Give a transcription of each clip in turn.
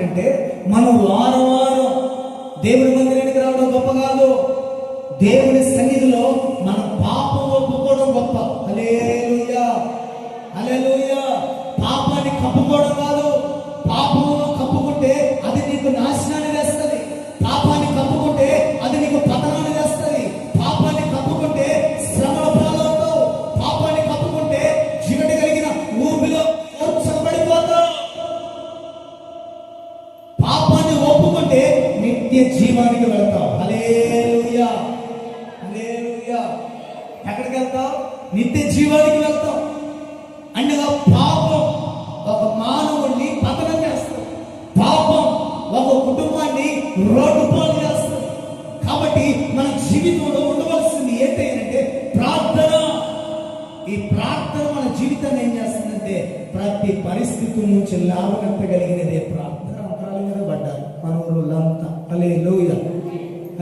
ఏంటంటే మనం వారం వారం దేవుని మందిరానికి రావడం గొప్ప కాదు. దేవుని సన్నిధిలో మన పాపం ఒప్పుకోవడం గొప్ప. అలే అలే పాపాన్ని కప్పుకోవడం కాదు. ప్రార్థన మన జీవితాన్ని ఏం చేస్తుందంటే ప్రతి పరిస్థితి నుంచి లాభనెత్తగలిగినదే ప్రార్థన అంతరాల మీద పడ్డారు. మన ఊళ్ళంతా అలే లోయ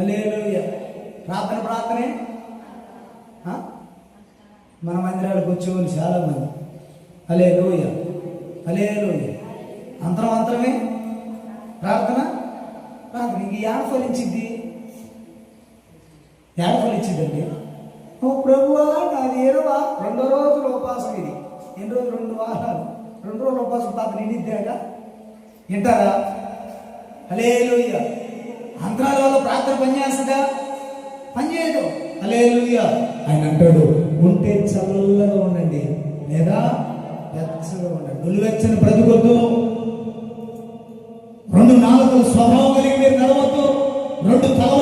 అలే లోయ ప్రార్థన? ప్రార్థనే మన మందిరాలకు వచ్చేవాళ్ళు చాలా మంది అలే లోయ అలే లోయ అంతరం అంతరమే? ప్రార్థన? ప్రార్థన. ఇంక ఏడ ఫలించింది ఏడ ఫలించిందండి ఓ ప్రభువా నాది ఏడవా రెండో రోజులు ఉపవాసం ఇది. ఎన్ని రోజులు? రెండు వారాలు. రెండు రోజులు ఉపవాసం పాత నిండిద్దాగా వింటారా? అలే లూయ అంతరాల వల్ల ప్రార్థన పనిచేస్తుందా పనిచేయదు అలే ఆయన అంటాడు ఉంటే చల్లగా ఉండండి లేదా వెచ్చగా ఉండండి. నులివెచ్చని బ్రతుకొద్దు. రెండు నాలుగు స్వభావం కలిగి నడవద్దు. రెండు తల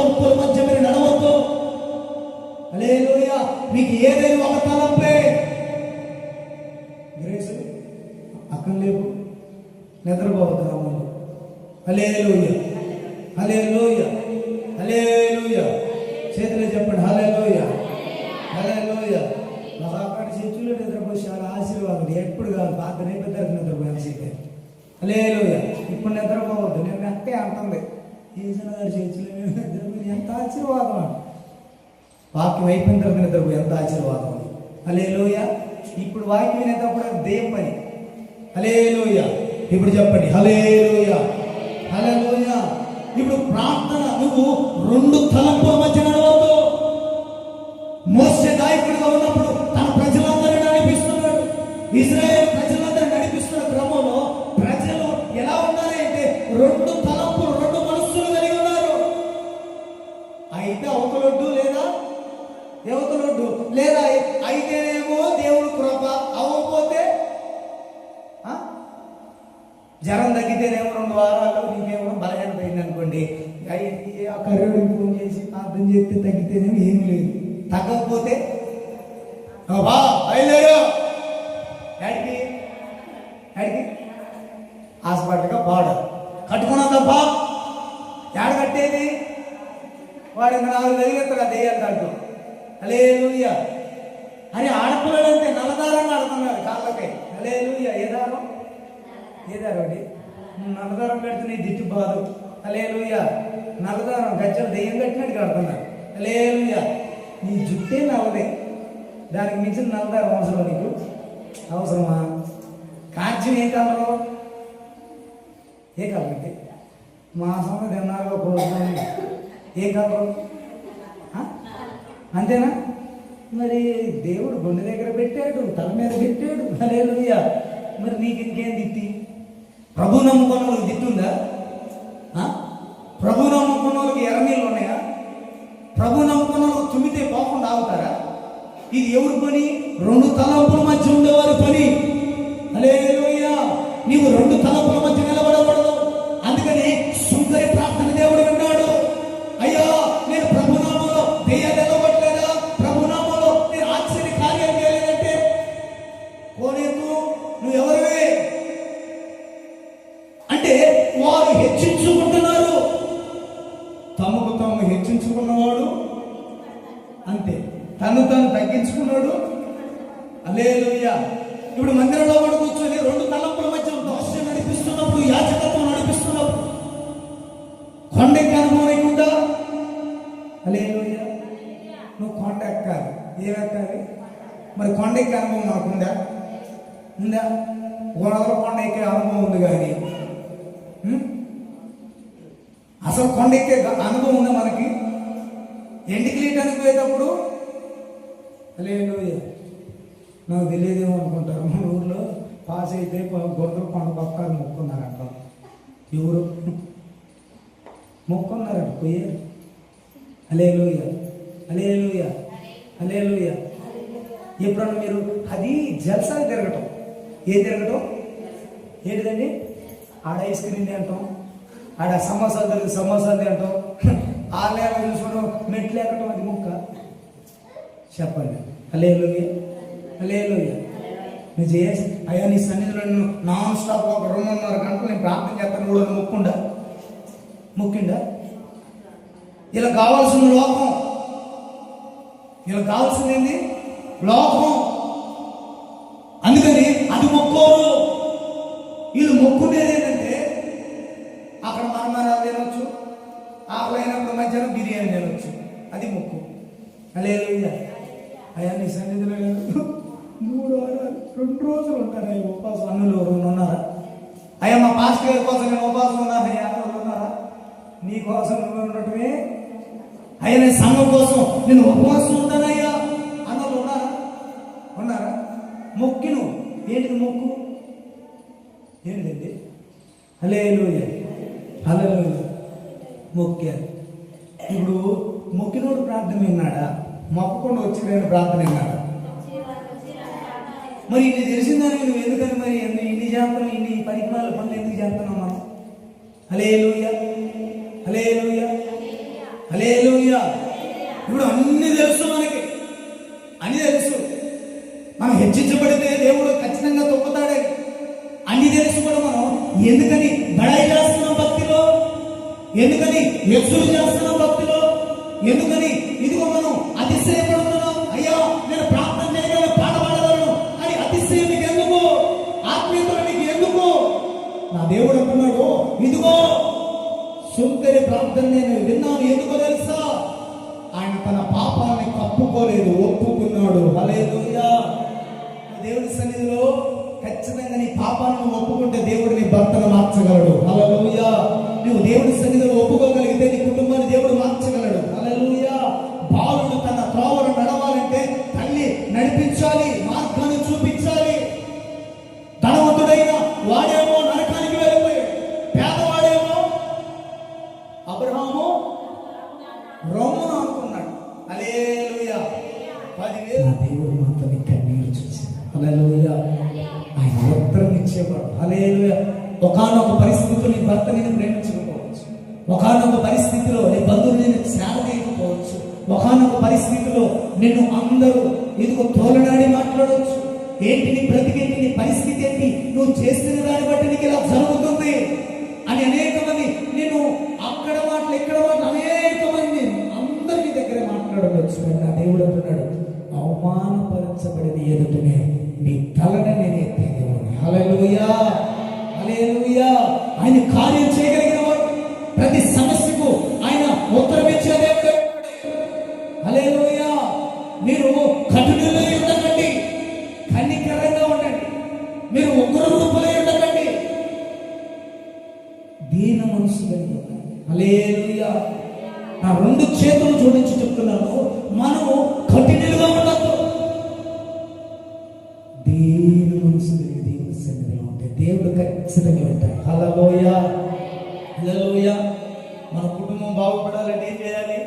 హలేలుయ హలేలుయ చేతిలో చెప్పండి హలేలుయ హలేలుయ మహాకాడి చేతుల్లో నిద్రపోయి చాలా ఆశీర్వాదం ఎప్పుడు కాదు పాత నేపథ్యానికి నిద్రపోయాను హలే లోయ ఇప్పుడు నిద్రపోవద్దు. నేను అంతే అంటుంది. ఈశ్వర గారి చేతుల్లో నిద్రపోయి ఎంత ఆశీర్వాదం అంట. వాక్యం అయిపోయిన తర్వాత నిద్రపోయి ఎంత ఆశీర్వాదం హలేలుయ ఇప్పుడు వాక్యం వినేటప్పుడు అది దెయ్యం పని ఇప్పుడు చెప్పండి హలేలుయ హలో ఇప్పుడు ప్రార్థన నువ్వు రెండు తలంపుల మధ్య నడవద్దు. మోసే నాయకుడిగా ఉన్నప్పుడు తన ప్రజలందరినీ నడిపిస్తున్నాడు. ఇజ్రాయేల్ ప్రజలందరినీ నడిపిస్తున్న క్రమంలో ప్రజలు ఎలా ఉన్నారు అంటే రెండు తలంపులు రెండు మనస్సులు కలిగి ఉన్నారు. అయితే అవతలొడ్డు లేదా? దేవతలొడ్డు లేదా అయితేనేమో దేవుడు కృప అవ్వకపోతే ఆ? జ్వరం తగ్గితేనేమో రెండు వారాలు అయింది అనుకోండి అయి- ఆ కర్రుడికి ఫోన్ చేసి ప్రార్థన చేస్తే తగ్గితేనే ఏం లేదు. తగ్గకపోతే బా బయలుదేరు. ఎడికి ఎడికి హాస్పిటల్గా బార్డర్. కట్టుకున్నాదబ్బా ఏడ కట్టేది? వాడు ఇంకా నాలుగు తగిలేస్తాడు దెయ్యాలు దాంట్లో అలే లూయ అరే ఆడపిల్లలు అంతే నల్లదారం ఆడుతున్నారు కాళ్ళకి అలే లూయ ఏ దారం? ఏ దారం అండి? నల్లదారం కడితే నీ దిట్టు బాధ. అలే నల్లదారం గజ్జలు దెయ్యం కట్టినట్టు కడుతున్నాడు అలే నీ జుట్టే నల్లదే దానికి మించిన నల్లదారం అవసరం నీకు? అవసరమా? కాజ్యం ఏ కలరు ఏ కలర్ అంటే మాసంలో తిన్నారుగా కోరుకుని ఏ కలరు అంతేనా? మరి దేవుడు గుండె దగ్గర పెట్టాడు తల మీద పెట్టాడు. హల్లెలూయా. మరి నీకు ఇంకేం తిట్టి? ప్రభు నమ్ముకున్న వాళ్ళకి తిట్టుందా? ప్రభు నమ్ముకున్న వాళ్ళకి ఎర్రనీళ్ళు ఉన్నాయా? ప్రభు నమ్ముకున్న వాళ్ళకి తుమ్మితే పోకుండా ఆగుతారా? ఇది ఎవరి పని? రెండు తలంపుల మధ్య ఉండేవారి పని. అలే నీవు రెండు తలంపుల మధ్య నిలబడకూడదు. అందుకని ఇప్పుడు మందిరంలో కూడా కూర్చొని రెండు తలపుల మధ్య దోష నడిపిస్తున్నప్పుడు యాచకత్వం నడిపిస్తున్నప్పుడు. కొండ అనుభవం లేకుండా అలేలుయ్య నువ్వు కొండ ఎక్కాలి ఏమెక్కాలి మరి కొండ ఎక్కే అనుభవం నాకుందా? ఉందా? గోడలో కొండ ఎక్కే అనుభవం ఉంది కానీ. అసలు కొండ ఎక్కే అనుభవం ఉందా మనకి? ఎండికి లీటానికి అలే లేదు నాకు తెలియదేమో అనుకుంటారు. మన ఊర్లో పాస్ అయితే గొడవలు కొండ పక్కన మొక్కున్నారంట. ఎవరు? మొక్కున్నారంట. పోయారు. అలే లూయ అలే లూయ అలే లూయ ఎప్పుడన్నా మీరు అది జల్సాలు తిరగటం. ఏం తిరగటం? ఏంటిదండి? ఆడ ఐస్ క్రీమ్ తింటాం. ఆడ సమోసాలు తిరిగి సమోసాలు తింటాం. ఆ లేక చూసుకోవడం మెట్లు ఎక్కడం అది మొక్క. చెప్పండి. అలే లేదు అలే నువ్వు చేసి అయ్యా నీ సన్నిధిలో నేను నాన్ స్టాప్ ఒక రెండున్నర గంటలు నేను ప్రార్థన చేస్తాను కూడా మొక్కుండా? మొక్కిండా? ఇలా కావాల్సిన లోకం. ఇలా కావాల్సింది ఏంది? లోకం. అందుకని అది మొక్కోరు. వీళ్ళు మొక్కునేది ఏంటంటే అక్కడ మరమరాలు తినొచ్చు ఆకలి మధ్యాహ్నం బిర్యానీ తినొచ్చు. అది మొక్కు. అలే అయ్యా నీ సన్నిధిలో మూడు రెండు రోజులు ఉంటారు అయ్యా ఉపవాసం అన్నులు ఎవరు ఉన్నారా? అయ్యా మా పాస్టర్ గారి కోసం నేను ఉపవాసం ఉన్నాను అయ్యా ఎవరు ఉన్నారా? నీ కోసం నువ్వు ఉండటమే. అయ్యా నేను సంఘం కోసం నేను ఉపవాసం ఉంటానయ్యా అన్నలు ఉన్నారా? ఉన్నారా? మొక్కి నువ్వు. ఏంటిది మొక్కు? ఏంటండి హలే హలో మొక్కారు ఇప్పుడు మొక్కినోడు ప్రార్థన విన్నాడా? మొక్కకుండా వచ్చి నేను ప్రార్థన విన్నాడా? మరి ఇన్ని తెలిసిందని నువ్వు ఎందుకని మరి ఇన్ని చేస్తున్నావు ఇన్ని పరిమాణాల పనులు ఎందుకు చేస్తున్నావు మనం హలే లూయ హలే లూయ హలే ఇప్పుడు అన్ని తెలుసు మనకి. అన్ని తెలుసు. మనం హెచ్చించబడితే దేవుడు ఖచ్చితంగా తొక్కుతాడే. అన్ని తెలుసు కూడా మనం. ఎందుకని బడాయి చేస్తున్నాం భక్తిలో? ఎందుకని ఎత్తులు చేస్తున్నాం భక్తిలో? ఎందుకని సన్నిధిలో ఖచ్చితంగా నీ పాపాన్ని ఒప్పుకుంటే దేవుడు నీ భర్తను మార్చగలడు. అలా నువ్వు దేవుడి సన్నిధిలో ఒప్పుకోగలిగితే నీ కుటుంబాన్ని దేవుడు మార్చగలడు. అలా బాలుడు తన త్రోవను నడవాలంటే తల్లి నడిపించాలి మార్గాన్ని చూపించాలి. ధనవంతుడైన వాడేమో నరకానికి వెళ్ళిపోయాడు. పేదవాడేమో అబ్రహాము రొమ్మును అనుకున్నాడు అలే పదివేలు. దేవుడు మాత్రం అలేలుయా ఆయన ఉత్తరం ఇచ్చేవాడు. అలేలుయా ఒకనొక పరిస్థితిలో నీ భర్త నేను ప్రేమించకపోవచ్చు. ఒకనొక పరిస్థితిలో నీ బంధువులు నేను చేయకపోవచ్చు ఒకనొక పరిస్థితిలో నిన్ను అందరూ ఇదిగో తోలడాడి మాట్లాడవచ్చు ఏంటి నీ బ్రతికేంటి నీ పరిస్థితి ఏంటి? నువ్వు చేస్తున్న దాన్ని బట్టి నీకు ఇలా జరుగుతుంది అని అనేక మంది నేను అక్కడ మాటలు ఇక్కడ దీన అలేలుయా నా రెండు చేతులు జోడించి చెప్తున్నాను. మనము కఠినలుగా ఉండద్దు. దేవుని మనసు దేవుని సన్నిధిలో ఉంటే దేవుడు ఖచ్చితంగా ఉంటాడు హలలోయ హలలోయ మన కుటుంబం బాగుపడాలంటే ఏం చేయాలి?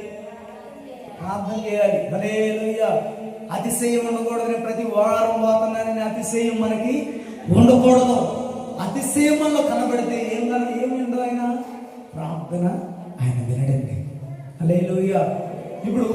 ప్రార్థన చేయాలి. హల్లెలూయ. అతిశయం ఉండకూడదు ప్రతి వారం వాతనాన్ని అతిశయం మనకి ఉండకూడదు. అతిశయం వల్ల కనబడితే ఏం కానీ ప్రార్థన ఆయన వినడండి అలే ఇప్పుడు